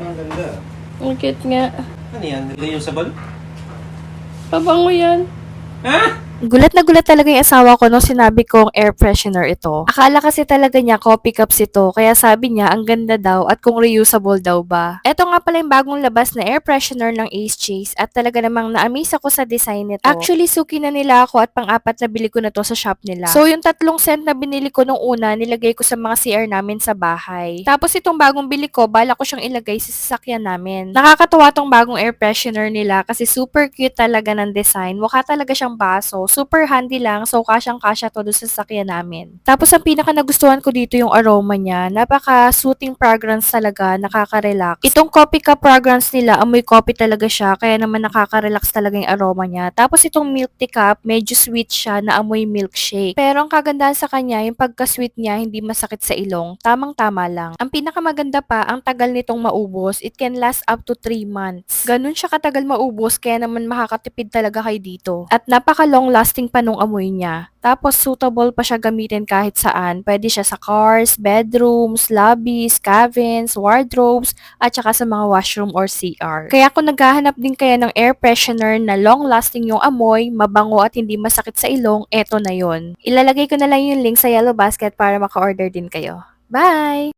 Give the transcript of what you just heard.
Ang ganda. Ang cute nga. Ano yan? Reusable? Pabango yan. Ha? Gulat na gulat talaga yung asawa ko nung sinabi kong air freshener ito. Akala kasi talaga niya coffee cups ito, kaya sabi niya ang ganda daw at kung reusable daw ba. Ito nga pala yung bagong labas na air freshener ng Ace Chase at talaga namang na-amaze ako sa design nito. Actually, suki na nila ako at pang-apat na bili ko na to sa shop nila. So, yung tatlong scent na binili ko nung una, nilagay ko sa mga CR namin sa bahay. Tapos itong bagong bili ko, bala ko siyang ilagay sa sasakyan namin. Nakakatuwa tong bagong air freshener nila kasi super cute talaga ng design. Mukha talaga siyang baso. Super handy lang. So, kasyang-kasya to doon sa sasakyan namin. Tapos, ang pinaka nagustuhan ko dito yung aroma niya. Napaka-soothing fragrance talaga. Nakaka-relax. Itong coffee cup fragrance nila, amoy coffee talaga siya. Kaya naman nakaka-relax talaga yung aroma niya. Tapos, itong milk tea cup, medyo sweet siya na amoy milkshake. Pero, ang kagandahan sa kanya, yung pagka-sweet niya, hindi masakit sa ilong. Tamang-tama lang. Ang pinakamaganda pa, ang tagal nitong maubos. It can last up to 3 months. Ganun siya katagal maubos, kaya naman makakatipid talaga kayo dito. At napaka-long lasting pa nung amoy niya. Tapos suitable pa siya gamitin kahit saan. Pwede siya sa cars, bedrooms, lobbies, cabins, wardrobes, at saka sa mga washroom or CR. Kaya kung naghahanap din kayo ng air freshener na long lasting yung amoy, mabango at hindi masakit sa ilong, eto na yon. Ilalagay ko na lang yung link sa yellow basket para maka-order din kayo. Bye!